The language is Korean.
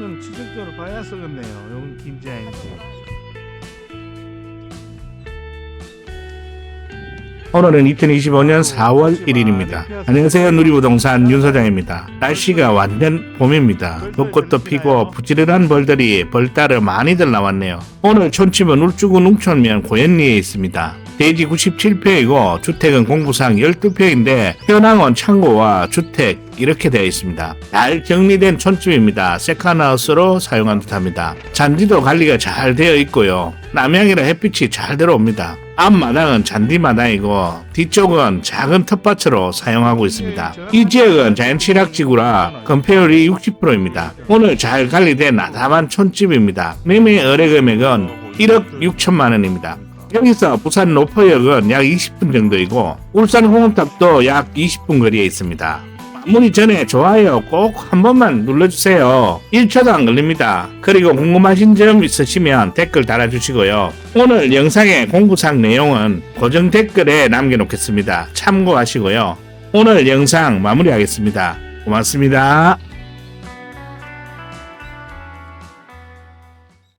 이거는 지속적으로 봐야 쓰겠네요. 여기 김자인지. 오늘은 2025년 4월 1일입니다. 안녕하세요. 누리부동산 윤 사장입니다. 날씨가 완전 봄입니다. 벚꽃도 피고 부지런한 벌들이 벌따를 많이들 나왔네요. 오늘 촌집은 울주군 웅천면 고현리에 있습니다. 대지 97평이고 주택은 공구상 12평인데 현황은 창고와 주택 이렇게 되어 있습니다. 잘 정리된 촌집입니다. 세컨하우스로 사용한 듯합니다. 잔디도 관리가 잘 되어 있고요. 남향이라 햇빛이 잘 들어옵니다. 앞마당은 잔디마당이고 뒤쪽은 작은 텃밭으로 사용하고 있습니다. 이 지역은 자연취락지구라 건폐율이 60%입니다. 오늘 잘 관리된 아담한 촌집입니다. 매매 의뢰 금액은 1억 6천만 원입니다. 여기서 부산 노포역은 약 20분 정도이고 울산 홍은탑도 약 20분 거리에 있습니다. 마무리 전에 좋아요 꼭 한 번만 눌러주세요. 1초도 안 걸립니다. 그리고 궁금하신 점 있으시면 댓글 달아주시고요. 오늘 영상의 공부상 내용은 고정 댓글에 남겨놓겠습니다. 참고하시고요. 오늘 영상 마무리하겠습니다. 고맙습니다.